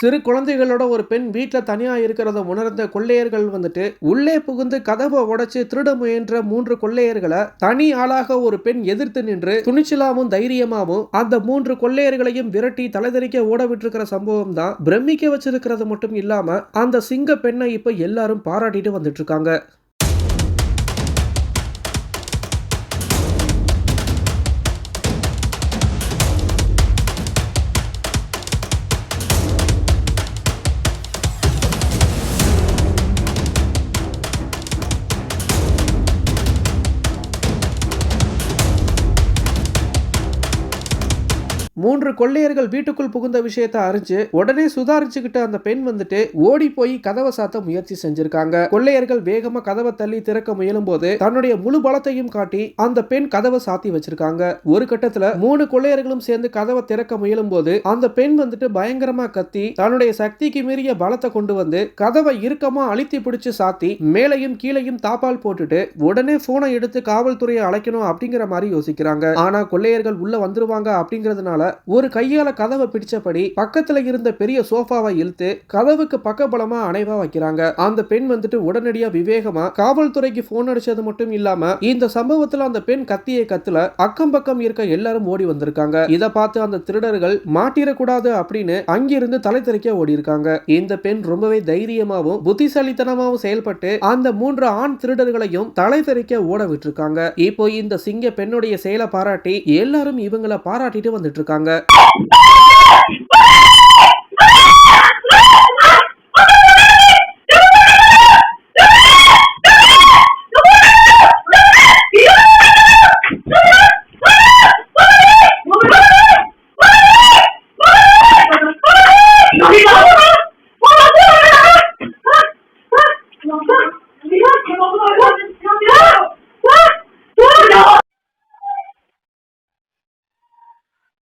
சிறு குழந்தைகளோட ஒரு பெண் வீட்டில் தனியா இருக்கிறத உணர்ந்த கொள்ளையர்கள் வந்துட்டு உள்ளே புகுந்து கதவை உடைச்சு திருட முயன்ற மூன்று கொள்ளையர்களை தனி ஆளாக ஒரு பெண் எதிர்த்து நின்று துணிச்சலாவும் தைரியமாவும் அந்த மூன்று கொள்ளையர்களையும் விரட்டி தலைதறிக்க ஓட விட்டுருக்கிற சம்பவம் தான் பிரமிக்க வச்சிருக்கிறது மட்டும் இல்லாம அந்த சிங்க பெண்ணை இப்ப எல்லாரும் பாராட்டிட்டு வந்துட்டு இருக்காங்க. மூன்று கொள்ளையர்கள் வீட்டுக்குள் புகுந்த விஷயத்தை அறிஞ்சு உடனே சுதாரிச்சுக்கிட்ட அந்த பெண் வந்துட்டு ஓடி போய் கதவை சாத்த முயற்சி செஞ்சிருக்காங்க. கொள்ளையர்கள் வேகமா கதவை தள்ளி திறக்க முயலும் போது தன்னுடைய முழு பலத்தையும் காட்டி அந்த பெண் கதவை சாத்தி வச்சிருக்காங்க. ஒரு கட்டத்துல மூணு கொள்ளையர்களும் சேர்ந்து கதவை திறக்க முயலும் போது அந்த பெண் வந்துட்டு பயங்கரமா கத்தி தன்னுடைய சக்திக்கு மீறிய பலத்தை கொண்டு வந்து கதவை இறுக்கமா அழுத்தி பிடிச்சு சாத்தி மேலையும் கீழையும் தாப்பால் போட்டுட்டு உடனே போனை எடுத்து காவல்துறையை அழைக்கணும் அப்படிங்கிற மாதிரி யோசிக்கிறாங்க. ஆனா கொள்ளையர்கள் உள்ள வந்துருவாங்க அப்படிங்கறதுனால ஒரு கையால கதவை பிடிச்சபடி பக்கத்துல இருந்த பெரிய சோஃபாவை இழுத்து கதவுக்கு பக்கபலமா அணைவா வைக்கிறாங்க. அந்த பெண் வந்துட்டு உடனடியா விவேகமா காவல்துறைக்கு போன் அடிச்சது மட்டும் இல்லாம இந்த சம்பவத்துல அந்த பெண் கத்தியை கத்துல அக்கம் பக்கம் இருக்க எல்லாரும் ஓடி வந்திருக்காங்க. இத பார்த்து அந்த திருடர்கள் மாட்டிடக்கூடாது அப்படின்னு அங்கிருந்து தலை தெறிக்க ஓடி இருக்காங்க இந்த பெண் ரொம்பவே தைரியமாவும் புத்திசாலித்தனமாவும் செயல்பட்டு அந்த மூன்று ஆண் திருடர்களையும் தலை தெறிக்க ஓட விட்டுருக்காங்க. இப்போ இந்த சிங்க பெண்ணுடைய செயலை பாராட்டி எல்லாரும் இவங்கள பாராட்டிட்டு வந்துட்டு இருக்காங்க. 三个。